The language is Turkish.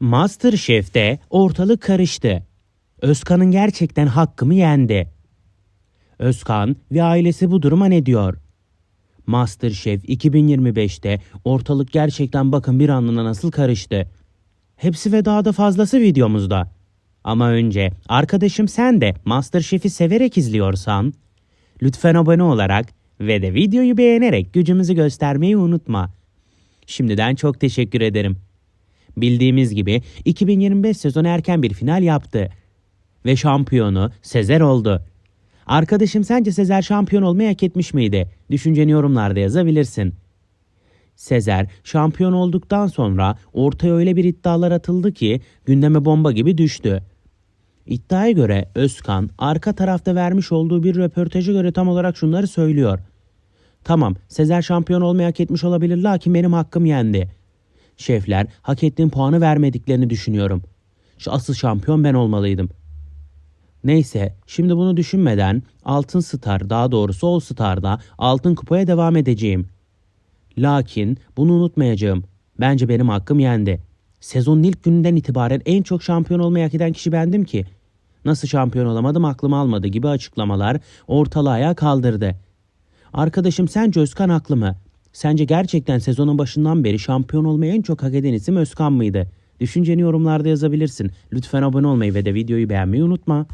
Masterchef'te ortalık karıştı. Özkan'ın gerçekten hakkımı yendi. Özkan ve ailesi bu duruma ne diyor? Masterchef 2025'te ortalık gerçekten bakın bir anlığına nasıl karıştı. Hepsi ve daha da fazlası videomuzda. Ama önce arkadaşım sen de Masterchef'i severek izliyorsan lütfen abone olarak ve de videoyu beğenerek gücümüzü göstermeyi unutma. Şimdiden çok teşekkür ederim. Bildiğimiz gibi 2025 sezonu erken bir final yaptı. Ve şampiyonu Sezer oldu. Arkadaşım sence Sezer şampiyon olmayı hak etmiş miydi? Düşünceni yorumlarda yazabilirsin. Sezer şampiyon olduktan sonra ortaya öyle bir iddialar atıldı ki gündeme bomba gibi düştü. İddiaya göre Özkan arka tarafta vermiş olduğu bir röportaja göre tam olarak şunları söylüyor. Tamam Sezer şampiyon olmayı hak etmiş olabilir lakin benim hakkım yendi. Şefler hak ettiğim puanı vermediklerini düşünüyorum. Şu asıl şampiyon ben olmalıydım. Neyse şimdi bunu düşünmeden Altın Star daha doğrusu All Star'da Altın Kupa'ya devam edeceğim. Lakin bunu unutmayacağım. Bence benim hakkım yendi. Sezonun ilk gününden itibaren en çok şampiyon olmayı hak eden kişi bendim ki. Nasıl şampiyon olamadım aklım almadı gibi açıklamalar ortalığı kaldırdı. Arkadaşım sence Özkan haklı mı? Sence gerçekten sezonun başından beri şampiyon olmayı en çok hak eden isim Özkan mıydı? Düşünceni yorumlarda yazabilirsin. Lütfen abone olmayı ve de videoyu beğenmeyi unutma.